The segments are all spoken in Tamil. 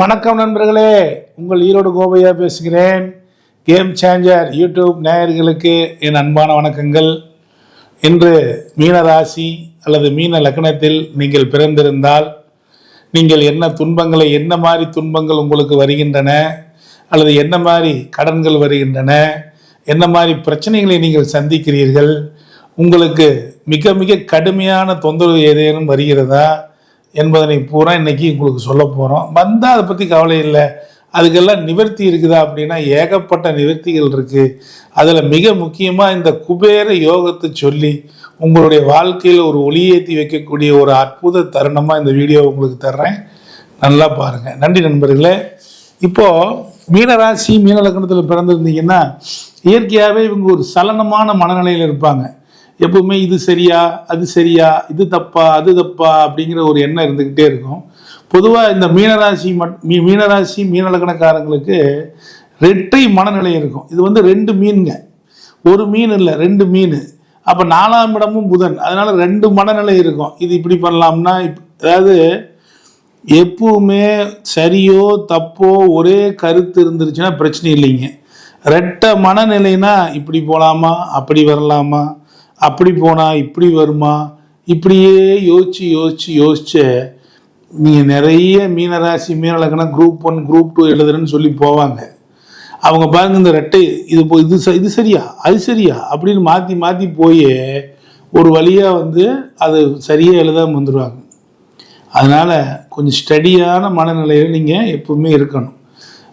வணக்கம் நண்பர்களே. உங்கள் ஈரோடு கோபையா பேசுகிறேன். கேம் சேஞ்சர் யூடியூப் நேயர்களுக்கு என் அன்பான வணக்கங்கள். இன்று மீன ராசி அல்லது மீன லக்னத்தில் நீங்கள் பிறந்திருந்தால் நீங்கள் என்ன துன்பங்களை என்ன மாதிரி துன்பங்கள் உங்களுக்கு வருகின்றன அல்லது என்ன மாதிரி கடன்கள் வருகின்றன என்ன மாதிரி பிரச்சனைகளை நீங்கள் சந்திக்கிறீர்கள் உங்களுக்கு மிக மிக கடுமையான தொந்தரவு ஏதேனும் வருகிறதா? என்பதனை பூரா இன்றைக்கி உங்களுக்கு சொல்ல போகிறோம் வந்தால் அதை பற்றி கவலை இல்லை. அதுக்கெல்லாம் நிவர்த்தி இருக்குதா அப்படின்னா ஏகப்பட்ட நிவர்த்திகள் இருக்குது அதில் மிக முக்கியமாக இந்த குபேர யோகத்தை சொல்லி உங்களுடைய வாழ்க்கையில் ஒரு ஒளியேற்றி வைக்கக்கூடிய ஒரு அற்புத தருணமாக இந்த வீடியோ உங்களுக்கு தர்றேன். நல்லா பாருங்கள் நன்றி நண்பர்களே. இப்போது மீனராசி மீன லக்னத்தில் பிறந்திருந்தீங்கன்னா இயற்கையாகவே இவங்க ஒரு சலனமான மனநிலையில் இருப்பாங்க. எப்பவுமே இது சரியா அது சரியா இது தப்பா அது தப்பா அப்படிங்கிற ஒரு எண்ணம் இருந்துக்கிட்டே இருக்கும். பொதுவாக இந்த மீனராசி மட் மீ மீனராசி மீனலக்கணக்காரங்களுக்கு ரெட்டை மனநிலை இருக்கும். இது வந்து ரெண்டு மீனுங்க. ஒரு மீன் இல்லை ரெண்டு மீன். அப்போ நாலாம் இடமும் புதன். அதனால ரெண்டு மனநிலை இருக்கும். இது இப்படி பண்ணலாம்னா இப்- அதாவது எப்பவுமே சரியோ தப்போ ஒரே கருத்து இருந்துருச்சுன்னா பிரச்சனை இல்லைங்க. ரெட்ட மனநிலைனா இப்படி போகலாமா அப்படி வரலாமா? அப்படி போனால் இப்படி வருமா? இப்படியே யோசிச்சு யோசிச்சு யோசிச்சு நீங்கள் நிறைய மீனராசி மீனலக்கணம் குரூப் ஒன் குரூப் டூ எழுதுறேன்னு சொல்லி போவாங்க. அவங்க பாருங்க இந்த ரெட்டை இது போ- இது ச- இது சரியா? அது சரியா? அப்படின்னு மாற்றி மாற்றி போய் ஒரு வழியாக வந்து அது சரியாக எழுதாமல் வந்துடுவாங்க அதனால் கொஞ்சம் ஸ்டடியான மனநிலையில் நீங்கள் எப்பவுமே இருக்கணும்.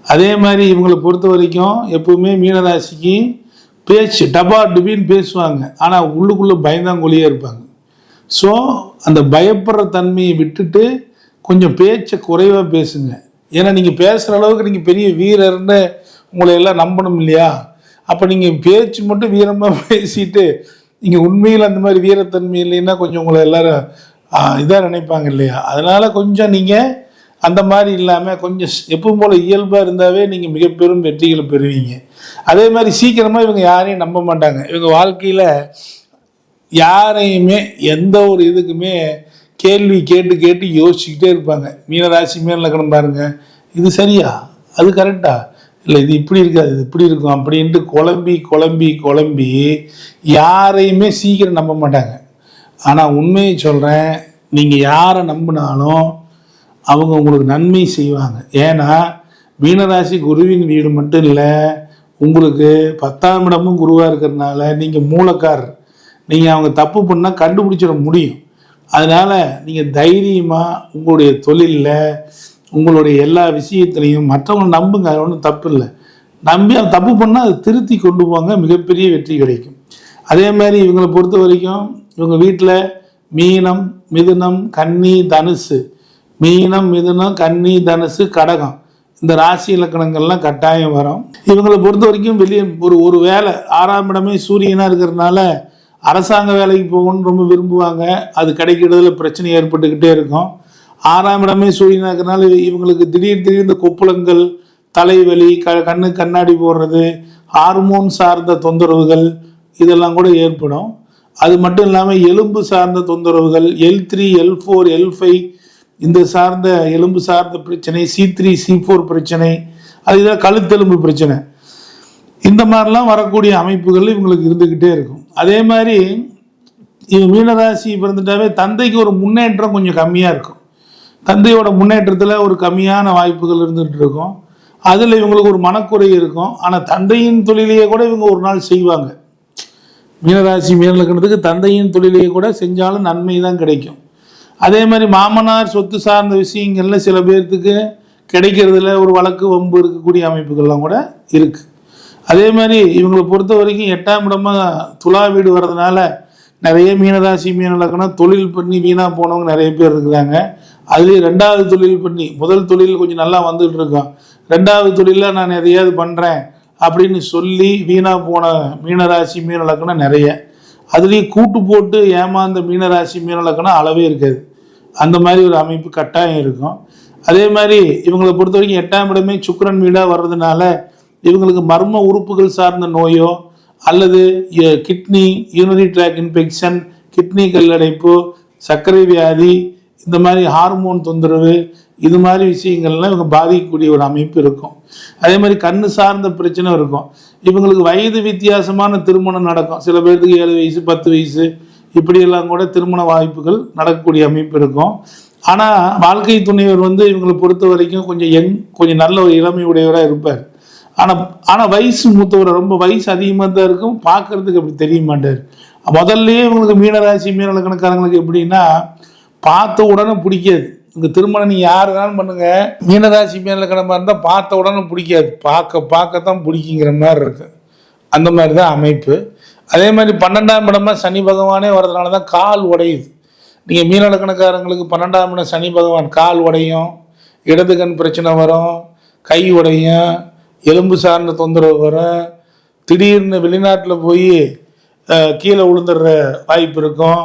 அதே மாதிரி இவங்களை பொறுத்த வரைக்கும் எப்பவுமே மீனராசிக்கு பேச்சு டபா டுபின்னு பேசுவாங்க. ஆனால் உள்ளுக்குள்ளே பயந்தாங்கொழியே இருப்பாங்க. ஸோ அந்த பயப்படுற தன்மையை விட்டுட்டு கொஞ்சம் பேச்சை குறைவாக பேசுங்க. ஏன்னா நீங்கள் பேசுகிற அளவுக்கு நீங்கள் பெரிய வீரர்னு உங்களை எல்லாம் நம்பணும் இல்லையா? அப்போ நீங்கள் பேச்சு மட்டும் வீரமாக பேசிட்டு நீங்கள் உண்மையில் அந்த மாதிரி வீரத்தன்மை இல்லைன்னா கொஞ்சம் உங்களை எல்லாரும் இதாக நினைப்பாங்க இல்லையா? அதனால் கொஞ்சம் நீங்கள் அந்த மாதிரி இல்லாமல் கொஞ்சம் ஸ்- எப்பவும் போல் இயல்பாக இருந்தாவே நீங்கள் மிக பெரும் வெற்றிகளை பெறுவீங்க. அதே மாதிரி சீக்கிரமாக இவங்க யாரையும் நம்ப மாட்டாங்க. இவங்க வாழ்க்கையில் யாரையுமே எந்த ஒரு இதுக்குமே கேள்வி கேட்டு கேட்டு யோசிச்சுக்கிட்டே இருப்பாங்க. மீனராசி மீன லக்கணம் பாருங்கள் இது சரியா? அது கரெக்டா இல்லை இது இப்படி இருக்காது இது இப்படி இருக்கும் அப்படின்ட்டு குழம்பி குழம்பி குழம்பி யாரையுமே சீக்கிரம் நம்ப மாட்டாங்க. ஆனால் உண்மையை சொல்கிறேன் நீங்கள் யாரை நம்பினாலும் அவங்க உங்களுக்கு நன்மை செய்வாங்க. ஏன்னா மீனராசி குருவின் வீடு மட்டும் இல்லை உங்களுக்கு பத்தாம் இடமும் குருவாக இருக்கிறதுனால நீங்கள் மூலக்காரர். நீங்கள் அவங்க தப்பு பண்ணால் கண்டுபிடிச்சிட முடியும். அதனால் நீங்கள் தைரியமாக உங்களுடைய தொழிலில் உங்களுடைய எல்லா விஷயத்துலையும் மற்றவங்களை நம்புங்க. அது ஒன்றும் தப்பு இல்லை. நம்பி அவங்க தப்பு பண்ணால் அதை திருத்தி கொண்டு போங்க. மிகப்பெரிய வெற்றி கிடைக்கும். அதே மாதிரி இவங்களை பொறுத்த வரைக்கும் இவங்க வீட்டில் மீனம் மிதுனம் கன்னி தனுசு மீனம் மிதுனம் கன்னி தனுசு கடகம். இந்த ராசி இலக்கணங்கள்லாம் கட்டாயம் வரும். இவங்களை பொறுத்த வரைக்கும் வெளியே ஒரு ஒரு வேலை ஆறாம் இடமே சூரியனாக இருக்கிறதுனால அரசாங்க வேலைக்கு போகணும்னு ரொம்ப விரும்புவாங்க. அது கிடைக்கிறதுல பிரச்சனை ஏற்பட்டுக்கிட்டே இருக்கும். ஆறாம் இடமே சூரியனாக இருக்கிறதுனால இவங்களுக்கு திடீர் திடீர் இந்த கொப்புளங்கள் தலைவலி க கண்ணு கண்ணாடி போடுறது ஹார்மோன் சார்ந்த தொந்தரவுகள் இதெல்லாம் கூட ஏற்படும். அது மட்டும் இல்லாமல் எலும்பு சார்ந்த தொந்தரவுகள் L three L four L five இந்த சார்ந்த எலும்பு சார்ந்த பிரச்சனை சி த்ரீ சி ஃபோர் பிரச்சனை அது இதாக கழுத்தெலும்பு பிரச்சனை. இந்த மாதிரிலாம் வரக்கூடிய அமைப்புகள் இவங்களுக்கு இருந்துக்கிட்டே இருக்கும். அதே மாதிரி இவங்க மீனராசி பிறந்துட்டாவே தந்தைக்கு ஒரு முன்னேற்றம் கொஞ்சம் கம்மியாக இருக்கும். தந்தையோட முன்னேற்றத்தில் ஒரு கம்மியான வாய்ப்புகள் இருந்துகிட்டு இருக்கும். அதில் இவங்களுக்கு ஒரு மனக்குறை இருக்கும். ஆனால் தந்தையின் தொழிலையே கூட இவங்க ஒரு நாள் செய்வாங்க. மீனராசி மீனலக்கணத்துக்கு தந்தையின் தொழிலையே கூட செஞ்சாலும் நன்மை தான் கிடைக்கும். அதே மாதிரி மாமனார் சொத்து சார்ந்த விஷயங்கள்ல சில பேர்த்துக்கு கிடைக்கிறதுல ஒரு வழக்கு வம்பு இருக்கக்கூடிய அமைப்புகள்லாம் கூட இருக்கு. அதே மாதிரி இவங்களை பொறுத்த வரைக்கும் எட்டாம் இடமா துலா வீடு வர்றதுனால நிறைய மீனராசி மீனலக்கணம் தொழில் பண்ணி வீணாக போனவங்க நிறைய பேர் இருக்கிறாங்க. அதுலேயும் ரெண்டாவது தொழில் பண்ணி முதல் தொழில் கொஞ்சம் நல்லா வந்துட்டு இருக்கோம் ரெண்டாவது தொழிலில் நான் எதையாவது பண்ணுறேன் அப்படின்னு சொல்லி வீணாக போன மீனராசி மீனலக்கணம் நிறைய. அதுலேயும் கூட்டு போட்டு ஏமாந்த மீனராசி மீனலக்கணம் அளவே இருக்காது. அந்த மாதிரி ஒரு அமைப்பு கட்டாயம் இருக்கும். அதே மாதிரி இவங்களை பொறுத்த வரைக்கும் எட்டாம் இடமே சுக்கிரன் வீடாக வர்றதுனால இவங்களுக்கு மர்ம உறுப்புகள் சார்ந்த நோயோ அல்லது kidney urinary tract infection kidney கல்லடைப்பு சர்க்கரை வியாதி இந்த மாதிரி ஹார்மோன் தொந்தரவு இது மாதிரி விஷயங்கள்லாம் இவங்க பாதிக்கக்கூடிய ஒரு அமைப்பு இருக்கும். அதே மாதிரி கண் சார்ந்த பிரச்சனை இருக்கும். இவங்களுக்கு வயது வித்தியாசமான திருமணம் நடக்கும். சில பேர்த்துக்கு ஏழு வயசு பத்து வயசு இப்படியெல்லாம் கூட திருமண வாய்ப்புகள் நடக்கக்கூடிய அமைப்பு இருக்கும். ஆனால் வாழ்க்கை துணைவர் வந்து இவங்களை பொறுத்த வரைக்கும் கொஞ்சம் யங் கொஞ்சம் நல்ல ஒரு இளமை உடையவராக இருப்பார். ஆனால் ஆனால் வயசு மூத்தவர் ரொம்ப வயசு அதிகமாக தான் இருக்கும். பார்க்கறதுக்கு அப்படி தெரிய மாட்டார். முதல்லயே இவங்களுக்கு மீனராசி மீனலக்கணக்காரங்களுக்கு எப்படின்னா பார்த்த உடனே பிடிக்காது. உங்கள் திருமணம் நீ யார் வேணாலும் பண்ணுங்க. மீனராசி மீனலக்கணமாக இருந்தால் பார்த்த உடனே பிடிக்காது. பார்க்க பார்க்க தான் பிடிக்குங்கிற மாதிரி இருக்கு. அந்த மாதிரி தான் அமைப்பு. அதே மாதிரி பன்னெண்டாம் இடமா சனி பகவானே வர்றதுனால தான் கால் உடையுது. நீங்கள் மீனலக்கணக்காரங்களுக்கு பன்னெண்டாம் இடம் சனி பகவான் கால் உடையும் இடது கண் பிரச்சனை வரும் கை உடையும் எலும்பு சார்ந்த தொந்தரவு வரும். திடீர்னு வெளிநாட்டில் போய் கீழே விழுந்துடுற வாய்ப்பு இருக்கும்.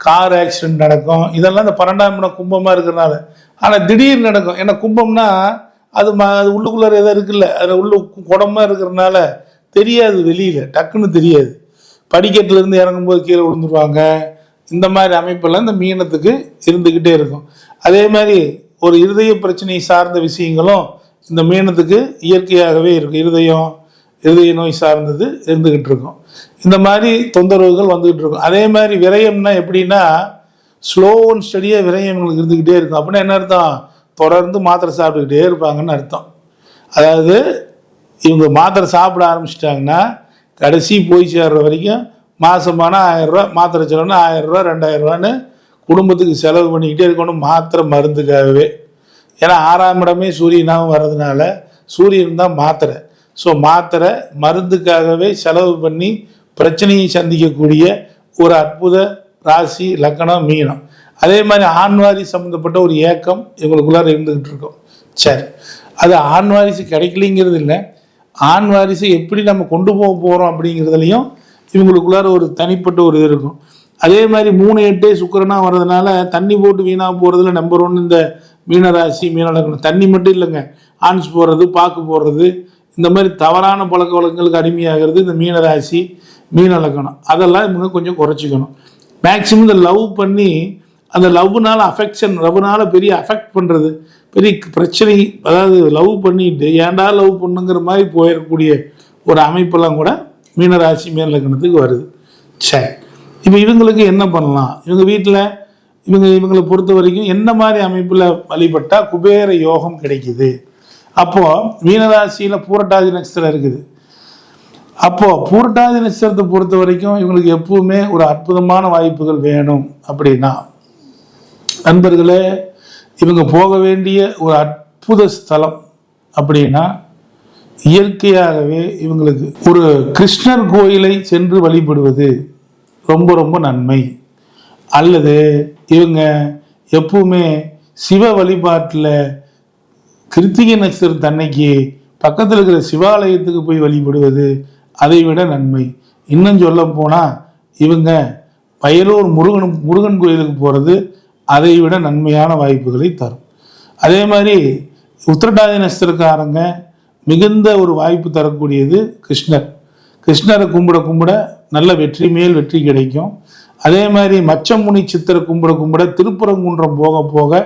கார் ஆக்சிடென்ட் நடக்கும். இதெல்லாம் இந்த பன்னெண்டாம் இடம் கும்பமாக இருக்கிறனால ஆனால் திடீர்னு நடக்கும். ஏன்னா கும்பம்னா அது ம அது உள்ளுக்குள்ளார எதாவது இருக்குல்ல. அது உள்ள குடமாக இருக்கிறனால தெரியாது வெளியில். டக்குன்னு தெரியாது. படிக்கட்டுல இருந்து இறங்கும்போது கீழே விழுந்துருவாங்க. இந்த மாதிரி அமைப்பெல்லாம் இந்த மீனத்துக்கு இருந்துக்கிட்டே இருக்கும். அதே மாதிரி ஒரு இருதய பிரச்சனை சார்ந்த விஷயங்களும் இந்த மீனத்துக்கு இயற்கையாகவே இருக்கும். இருதயம் இருதய நோய் சார்ந்தது இருந்துகிட்டு இருக்கும். இந்த மாதிரி தொந்தரவுகள் வந்துகிட்டு இருக்கும். அதே மாதிரி விரயம்னா எப்படின்னா ஸ்லோ அண்ட் ஸ்டடியாக விரயம் உங்களுக்கு இருந்துக்கிட்டே இருக்கும். அப்படின்னா என்ன அர்த்தம்? தொடர்ந்து மாத்திரை சாப்பிட்டுக்கிட்டே இருப்பாங்கன்னு அர்த்தம். அதாவது இவங்க மாத்திரை சாப்பிட ஆரம்பிச்சிட்டாங்கன்னா கடைசி போய் சேர்ற வரைக்கும் மாதமான ஆயிரரூவா மாத்திரை செலவுனா ஆயிரரூவா ரெண்டாயிரரூவான்னு குடும்பத்துக்கு செலவு பண்ணிக்கிட்டே இருக்கணும் மாத்திரை மருந்துக்காகவே. ஏன்னா ஆறாம் இடமே சூரியனாகவும் வர்றதுனால சூரியன் தான் மாத்திரை. ஸோ மாத்திரை மருந்துக்காகவே செலவு பண்ணி பிரச்சனையை சந்திக்கக்கூடிய ஒரு அற்புத ராசி லக்கணம் மீனம். அதே மாதிரி ஆண்வாரி சம்மந்தப்பட்ட ஒரு ஏக்கம் இவங்களுக்குள்ளார இருந்துக்கிட்டு இருக்கும். சரி. அது ஆண்வாரிசு கிடைக்கலிங்கிறது இல்லை. ஆண் வாரிசை எப்படி நம்ம கொண்டு போக போகிறோம் அப்படிங்கிறதுலையும் இவங்களுக்குள்ளார ஒரு தனிப்பட்ட ஒரு இது இருக்கும். அதே மாதிரி மூணு எட்டே சுக்கிரனா வர்றதுனால தண்ணி போட்டு வீணாக போகிறதுல நம்பர் ஒன் இந்த மீனராசி மீனலக்கணம் தண்ணி மட்டும் இல்லைங்க. ஆன்ஸ் போடுறது பாக்கு போடுறது இந்த மாதிரி தவறான பழக்க வழக்கங்களுக்கு அடிமையாகிறது இந்த மீனராசி மீனலக்கணம் அதெல்லாம் இவங்க கொஞ்சம் குறைச்சிக்கணும். மேக்சிமம் இந்த லவ் பண்ணி அந்த லவ்னால அஃபெக்ஷன் லவ்னால பெரிய அஃபெக்ட் பண்ணுறது பெரிய பிரச்சனை அதாவது லவ் பண்ணிட்டு ஏன்டா லவ் பண்ணுங்கிற மாதிரி போயிடக்கூடிய ஒரு அமைப்பெல்லாம் கூட மீனராசி மீனலக்கணத்துக்கு வருது. சரி இப்போ இவங்களுக்கு என்ன பண்ணலாம்? இவங்க வீட்டில் இவங்க இவங்களை பொறுத்த வரைக்கும் என்ன மாதிரி அமைப்பில் வழிபட்டால் குபேர யோகம் கிடைக்குது? அப்போது மீனராசியில் பூரட்டாதி நட்சத்திரம் இருக்குது. அப்போது பூரட்டாதி நட்சத்திரத்தை பொறுத்த வரைக்கும் இவங்களுக்கு எப்பவுமே ஒரு அற்புதமான வாய்ப்புகள் வேணும் அப்படின்னா. நண்பர்களே இவங்க போக வேண்டிய ஒரு அற்புத ஸ்தலம் அப்படின்னா இயற்கையாகவே இவங்களுக்கு ஒரு கிருஷ்ணர் கோயிலை சென்று வழிபடுவது ரொம்ப ரொம்ப நன்மை. அல்லது இவங்க எப்பவுமே சிவ வழிபாட்டில் கிருத்திகை நட்சத்திரத்து அன்னைக்கு பக்கத்தில் இருக்கிற சிவாலயத்துக்கு போய் வழிபடுவது அதை விட நன்மை. இன்னும் சொல்ல போனால் இவங்க வயலூர் முருகன் முருகன் கோயிலுக்கு போகிறது அதை விட நன்மையான வாய்ப்புகளை தரும். அதே மாதிரி உத்திரட்டாதி நட்சத்திரக்காரங்க மிகுந்த ஒரு வாய்ப்பு தரக்கூடியது கிருஷ்ணர். கிருஷ்ணரை கும்பிட கும்பிட நல்ல வெற்றி மேல் வெற்றி கிடைக்கும். அதே மாதிரி மச்சமுனி சித்திரை கும்பிட கும்பிட திருப்பரங்குன்றம் போக போக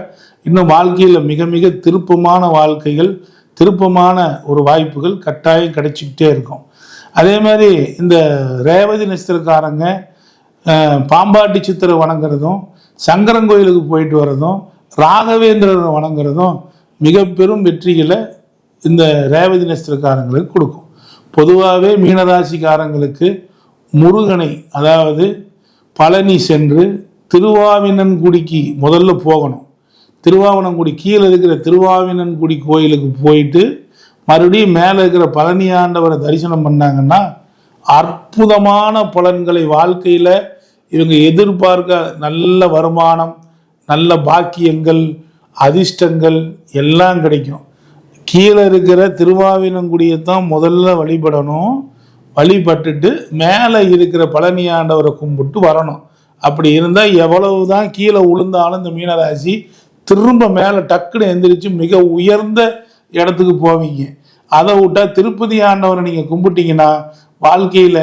இன்னும் வாழ்க்கையில் மிக மிக திருப்பமான வாழ்க்கைகள் திருப்பமான ஒரு வாய்ப்புகள் கட்டாயம் கிடைச்சிக்கிட்டே இருக்கும். அதே மாதிரி இந்த ரேவதி நட்சத்திரக்காரங்க பாம்பாட்டி சித்திரை வணங்குறதும் சங்கரன் கோயிலுக்கு போயிட்டு வர்றதும் ராகவேந்திரரை வணங்குறதும் மிக பெரும் வெற்றிகளை இந்த ரேவதி நட்சத்திரக்காரங்களுக்கு கொடுக்கும். பொதுவாகவே மீனராசிக்காரங்களுக்கு முருகனை அதாவது பழனி சென்று திருவாவினன்குடிக்கு முதல்ல போகணும். திருவாவனங்குடி கீழே இருக்கிற திருவாவினன்குடி கோயிலுக்கு போயிட்டு மறுபடியும் மேலே இருக்கிற பழனி ஆண்டவரை தரிசனம் பண்ணாங்கன்னா அற்புதமான பலன்களை வாழ்க்கையில் இவங்க எதிர்பார்க்க நல்ல வருமானம் நல்ல பாக்கியங்கள் அதிர்ஷ்டங்கள் எல்லாம் கிடைக்கும். கீழே இருக்கிற திருவாவினங்குடியை தான் முதல்ல வழிபடணும். வழிபட்டுட்டு மேலே இருக்கிற பழனி ஆண்டவரை கும்பிட்டு வரணும். அப்படி இருந்தால் எவ்வளவு தான் கீழே விழுந்தாலும் இந்த மீனராசி திரும்ப மேலே டக்குன்னு எந்திரிச்சு மிக உயர்ந்த இடத்துக்கு போவீங்க. அதை விட்டா திருப்பதி ஆண்டவரை நீங்கள் கும்பிட்டீங்கன்னா வாழ்க்கையில்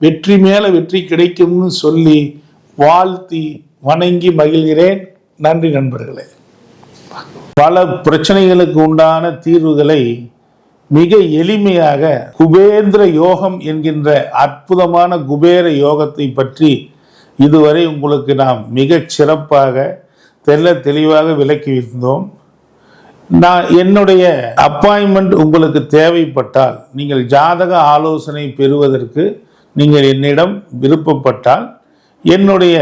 வெற்றி மேலே வெற்றி கிடைக்கும்னு சொல்லி வாழ்த்தி வணங்கி மகிழ்கிறேன். நன்றி நண்பர்களே. பல பிரச்சனைகளுக்கு உண்டான தீர்வுகளை மிக எளிமையாக குபேந்திர யோகம் என்கின்ற அற்புதமான குபேர யோகத்தை பற்றி இதுவரை உங்களுக்கு நாம் மிகச் சிறப்பாக தெல்ல தெளிவாக விளக்கி இருந்தோம் நான் என்னுடைய அப்பாயின்மெண்ட் உங்களுக்கு தேவைப்பட்டால் நீங்கள் ஜாதக ஆலோசனை பெறுவதற்கு நீங்கள் என்னிடம் விருப்பப்பட்டால் என்னுடைய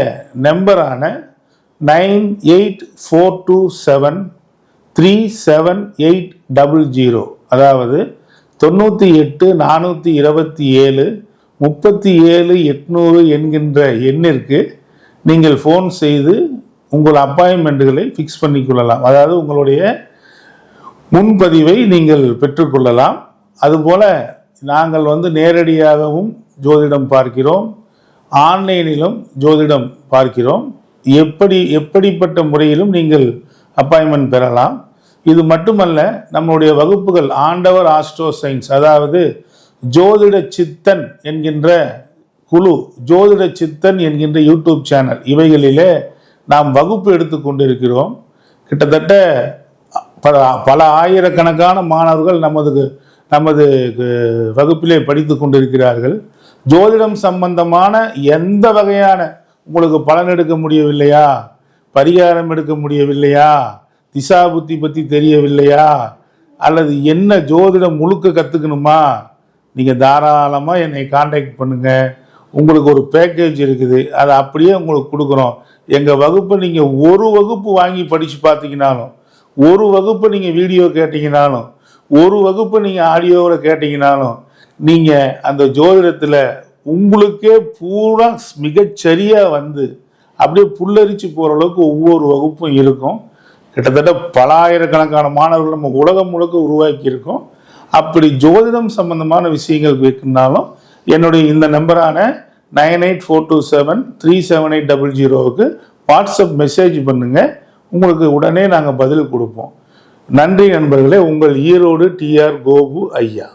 நம்பரான nine eight four two seven three seven eight double zero. அதாவது தொண்ணூற்றி எட்டு நானூற்றி இருபத்தி ஏழு முப்பத்தி ஏழு எட்நூறு என்கின்ற எண்ணிற்கு நீங்கள் ஃபோன் செய்து உங்கள் அப்பாயின்மெண்ட்டுகளை ஃபிக்ஸ் பண்ணிக்கொள்ளலாம். அதாவது உங்களுடைய முன்பதிவை நீங்கள் பெற்றுக்கொள்ளலாம். அதுபோல் நாங்கள் வந்து நேரடியாகவும் ஜோதிடம் பார்க்கிறோம். ஆன்லைனிலும் ஜோதிடம் பார்க்கிறோம். எப்படி எப்படிப்பட்ட முறையிலும் நீங்கள் அப்பாயின்மெண்ட் பெறலாம். இது மட்டுமல்ல நம்முடைய வகுப்புகள் ஆண்டவர் ஆஸ்ட்ரோ சயின்ஸ் அதாவது ஜோதிட சித்தன் என்கின்ற குழு ஜோதிட சித்தன் என்கின்ற யூடியூப் சேனல் இவைகளிலே நாம் வகுப்பு எடுத்து கொண்டிருக்கிறோம். கிட்டத்தட்ட பல பல ஆயிரக்கணக்கான மாணவர்கள் நமது நமது வகுப்பிலே படித்து கொண்டிருக்கிறார்கள். ஜோதிடம் சம்பந்தமான எந்த வகையான உங்களுக்கு பலன் எடுக்க முடியவில்லையா? பரிகாரம் எடுக்க முடியவில்லையா? திசா புத்தி பற்றி தெரியவில்லையா? அல்லது என்ன ஜோதிடம் முழுக்க கற்றுக்கணுமா நீங்கள் தாராளமாக என்னை காண்டாக்ட் பண்ணுங்கள் உங்களுக்கு ஒரு பேக்கேஜ் இருக்குது. அதை அப்படியே உங்களுக்கு கொடுக்குறோம். எங்கள் வகுப்பை நீங்கள் ஒரு வகுப்பு வாங்கி படித்து பார்த்தீங்கனாலும் ஒரு வகுப்பு நீங்கள் வீடியோ கேட்டிங்கனாலும் ஒரு வகுப்பு நீங்கள் ஆடியோவில் கேட்டிங்கனாலும் நீங்கள் அந்த ஜோதிடத்தில் உங்களுக்கே பூரா மிகச்சரியாக வந்து அப்படியே புல்லரிச்சு போகிற அளவுக்கு ஒவ்வொரு வகுப்பும் இருக்கும். கிட்டத்தட்ட பல ஆயிரக்கணக்கான மாணவர்கள் நம்ம உலகம் முழுக்க உருவாக்கி இருக்கோம் அப்படி ஜோதிடம் சம்பந்தமான விஷயங்கள் கேட்குனாலும் என்னுடைய இந்த நம்பரான nine eight four two seven three seven eight double ஜீரோவுக்கு வாட்ஸ்அப் மெசேஜ் பண்ணுங்கள் உங்களுக்கு உடனே நாங்கள் பதில் கொடுப்போம். நன்றி நண்பர்களே உங்கள் ஈரோடு டிஆர் கோபு ஐயா.